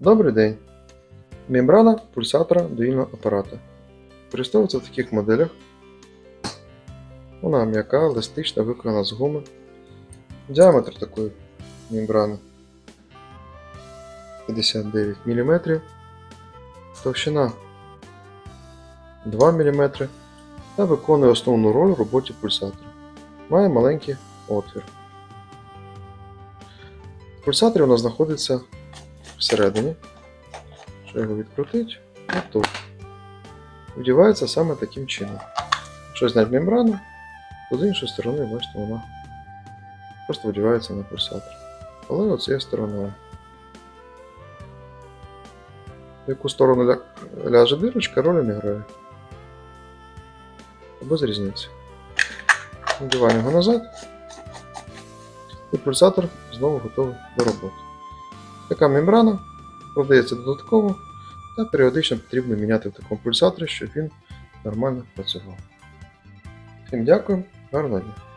Добрий день. Мембрана пульсатора дуїльного апарата. Використовується в таких моделях. Вона м'яка, еластична, виконана з гуми. Діаметр такої мембрани 59 мм. Товщина 2 мм та виконує основну роль в роботі пульсатора. Має маленький отвір. В пульсаторі вона знаходиться всередині. Якщо його відкрутити, от тут. Вдівається саме таким чином. Якщо зняти мембрану, то з іншої сторони, бачите, вона просто вдівається на пульсатор. Але оцією стороною. В яку сторону ля- ляже дирочка, ролі не грає. Без різниці. Вдіваємо його назад. І пульсатор знову готовий до роботи. Така мембрана продається додатково та періодично потрібно міняти в такому пульсаторі, щоб він нормально працював. Всім дякую, гарного дня!